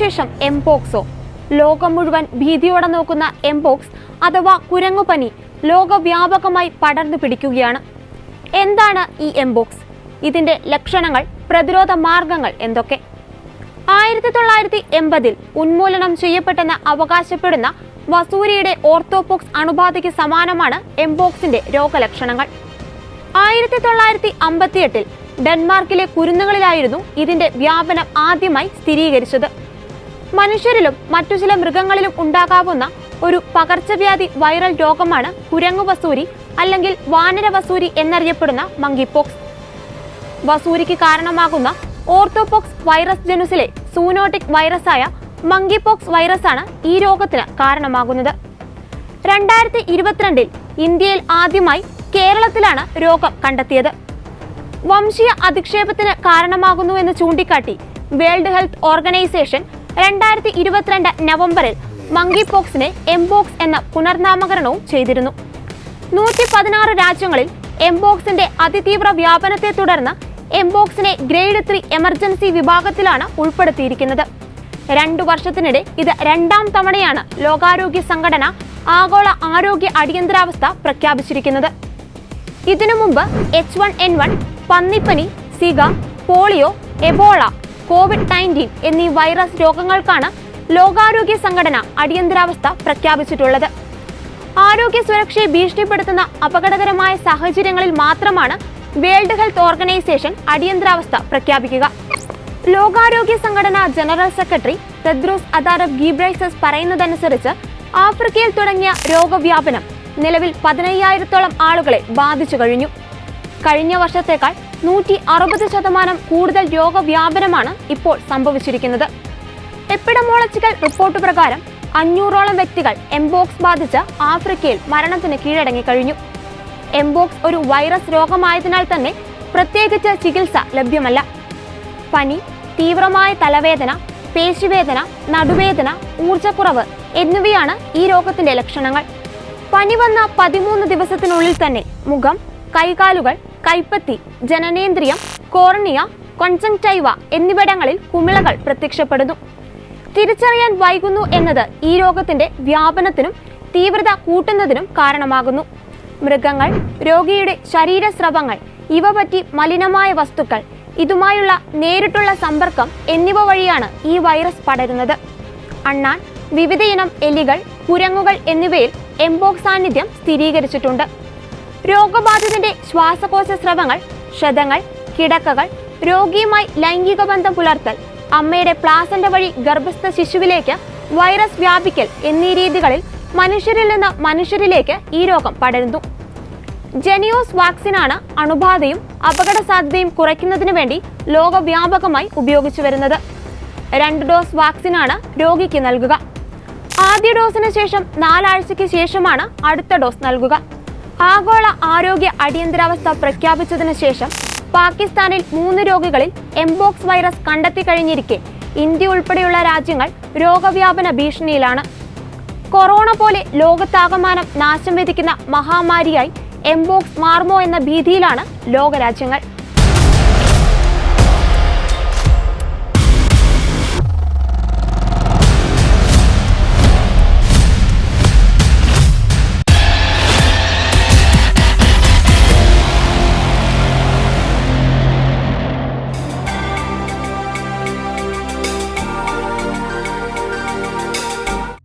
ശേഷം എംപോക്സോ ലോകം മുഴുവൻ ഭീതിയോടെ നോക്കുന്ന എംപോക്സ് അഥവാ കുരങ്ങുപനി ലോകവ്യാപകമായി പടർന്നു പിടിക്കുകയാണ്. എന്താണ് ഈ എംബോക്സ് ഇതിന്റെ ലക്ഷണങ്ങൾ പ്രതിരോധ മാർഗങ്ങൾ എന്തൊക്കെ? ആയിരത്തി തൊള്ളായിരത്തി എൺപതിൽ ഉന്മൂലനം ചെയ്യപ്പെട്ടെന്ന് അവകാശപ്പെടുന്ന വസൂരിയുടെ ഓർത്തോപോക്സ് അണുബാധയ്ക്ക് സമാനമാണ് എംബോക്സിന്റെ രോഗലക്ഷണങ്ങൾ. ആയിരത്തി തൊള്ളായിരത്തി അമ്പത്തിയെട്ടിൽ ഡെൻമാർക്കിലെ കുരുന്നുകളിലായിരുന്നു ഇതിന്റെ വ്യാപനം ആദ്യമായി സ്ഥിരീകരിച്ചത്. മനുഷ്യരിലും മറ്റു ചില മൃഗങ്ങളിലും ഉണ്ടാകാവുന്ന ഒരു പകർച്ചവ്യാധി വൈറൽ രോഗമാണ് കുരങ്ങു വസൂരി അല്ലെങ്കിൽ വാനര വസൂരി എന്നറിയപ്പെടുന്ന മങ്കിപോക്സ് വസൂരിക്ക് കാരണമാകുന്ന ഓർത്തോപോക്സ് വൈറസ് ജനുസിലെ സൂനോട്ടിക് വൈറസായ മങ്കിപോക്സ് വൈറസാണ് ഈ രോഗത്തിന് കാരണമാകുന്നത്. രണ്ടായിരത്തി ഇരുപത്തിരണ്ടിൽ ഇന്ത്യയിൽ ആദ്യമായി കേരളത്തിലാണ് രോഗം കണ്ടെത്തിയത്. വംശീയ അധിക്ഷേപത്തിന് കാരണമാകുന്നു എന്ന് ചൂണ്ടിക്കാട്ടി വേൾഡ് ഹെൽത്ത് ഓർഗനൈസേഷൻ രണ്ടായിരത്തി ഇരുപത്തിരണ്ട് നവംബറിൽ മങ്കി പോക്സിന് എംബോക്സ് എന്ന പുനർനാമകരണവും ചെയ്തിരുന്നു. നൂറ്റി പതിനാറ് രാജ്യങ്ങളിൽ എംബോക്സിന്റെ അതിതീവ്ര വ്യാപനത്തെ തുടർന്ന് എംബോക്സിനെ ഗ്രേഡ് ത്രീ എമർജൻസി വിഭാഗത്തിലാണ് ഉൾപ്പെടുത്തിയിരിക്കുന്നത്. രണ്ടു വർഷത്തിനിടെ ഇത് രണ്ടാം തവണയാണ് ലോകാരോഗ്യ സംഘടന ആഗോള ആരോഗ്യ അടിയന്തരാവസ്ഥ പ്രഖ്യാപിച്ചിരിക്കുന്നത്. ഇതിനു മുമ്പ് H one N one പന്നിപ്പനി Zika polio Ebola Covid nineteen എന്നീ വൈറസ് രോഗങ്ങൾക്കാണ് ലോകാരോഗ്യ സംഘടന അടിയന്തരാവസ്ഥ പ്രഖ്യാപിച്ചിട്ടുള്ളത്. ആരോഗ്യ സുരക്ഷയെ ഭീഷണിപ്പെടുത്തുന്ന അപകടകരമായ സാഹചര്യങ്ങളിൽ മാത്രമാണ് വേൾഡ് ഹെൽത്ത് ഓർഗനൈസേഷൻ അടിയന്തരാവസ്ഥ പ്രഖ്യാപിക്കുക. ലോകാരോഗ്യ സംഘടന ജനറൽ സെക്രട്ടറി തെദ്രോസ് അദാരബ് ഗീബ്രൈസസ് പറയുന്നതനുസരിച്ച് ആഫ്രിക്കയിൽ തുടങ്ങിയ രോഗവ്യാപനം നിലവിൽ പതിനയ്യായിരത്തോളം ആളുകളെ ബാധിച്ചു കഴിഞ്ഞു. കഴിഞ്ഞ വർഷത്തേക്കാൾ നൂറ്റി അറുപത് ശതമാനം കൂടുതൽ രോഗവ്യാപനമാണ് ഇപ്പോൾ സംഭവിച്ചിരിക്കുന്നത്. എപ്പിഡമോളജിക്കൽ റിപ്പോർട്ട് പ്രകാരം അഞ്ഞൂറോളം വ്യക്തികൾ എംബോക്സ് ബാധിച്ച് ആഫ്രിക്കയിൽ മരണത്തിന് കീഴടങ്ങി കഴിഞ്ഞു. എംബോക്സ് ഒരു വൈറസ് രോഗമായതിനാൽ തന്നെ പ്രത്യേകിച്ച് ചികിത്സ ലഭ്യമല്ല. പനി തീവ്രമായ തലവേദന പേശിവേദന നടുവേദന ഊർജക്കുറവ് എന്നിവയാണ് ഈ രോഗത്തിന്റെ ലക്ഷണങ്ങൾ. പനി വന്ന പതിമൂന്ന് ദിവസത്തിനുള്ളിൽ തന്നെ മുഖം കൈകാലുകൾ കൈപ്പത്തി ജനനേന്ദ്രിയം കോർണിയ കൊൺജങ്ടൈവ എന്നിവിടങ്ങളിൽ കുമിളകൾ പ്രത്യക്ഷപ്പെടുന്നു. തിരിച്ചറിയാൻ വൈകുന്നു എന്നത് ഈ രോഗത്തിന്റെ വ്യാപനത്തിനും തീവ്രത കൂട്ടുന്നതിനും കാരണമാകുന്നു. മൃഗങ്ങൾ രോഗിയുടെ ശരീരസ്രവങ്ങൾ ഇവ പറ്റി മലിനമായ വസ്തുക്കൾ ഇതുമായുള്ള നേരിട്ടുള്ള സമ്പർക്കം എന്നിവ വഴിയാണ് ഈ വൈറസ് പടരുന്നത്. അണ്ണാൻ വിവിധയിനം എലികൾ കുരങ്ങുകൾ എന്നിവയിൽ എംബോക് സാന്നിധ്യം സ്ഥിരീകരിച്ചിട്ടുണ്ട്. രോഗബാധിതന്റെ ശ്വാസകോശ സ്രവങ്ങൾ ക്ഷതങ്ങൾ കിടക്കകൾ രോഗിയുമായി ലൈംഗിക ബന്ധം പുലർത്തൽ അമ്മയുടെ പ്ലാസന്റ വഴി ഗർഭസ്ഥ ശിശുവിലേക്ക് വൈറസ് വ്യാപിക്കൽ എന്നീ രീതികളിൽ മനുഷ്യരിൽ നിന്ന് മനുഷ്യരിലേക്ക് ഈ രോഗം പടരുന്നു. ജെനിയോസ് വാക്സിനാണ് അണുബാധയും അപകട സാധ്യതയും കുറയ്ക്കുന്നതിന് വേണ്ടി ലോകവ്യാപകമായി ഉപയോഗിച്ചു വരുന്നത്. രണ്ട് ഡോസ് വാക്സിനാണ് രോഗിക്ക് നൽകുക. ആദ്യ ഡോസിന് ശേഷം നാലാഴ്ചയ്ക്ക് ശേഷമാണ് അടുത്ത ഡോസ് നൽകുക. ആഗോള ആരോഗ്യ അടിയന്തരാവസ്ഥ പ്രഖ്യാപിച്ചതിനു ശേഷം പാകിസ്ഥാനിൽ മൂന്ന് രോഗികളിൽ എംബോക്സ് വൈറസ് കണ്ടെത്തി കഴിഞ്ഞിരിക്കെ ഇന്ത്യ ഉൾപ്പെടെയുള്ള രാജ്യങ്ങൾ രോഗവ്യാപന ഭീഷണിയിലാണ്. കൊറോണ പോലെ ലോകത്താകമാനം നാശം വിധിക്കുന്ന മഹാമാരിയായി എംബോക്സ് മാർമോ എന്ന ഭീതിയിലാണ് ലോകരാജ്യങ്ങൾ.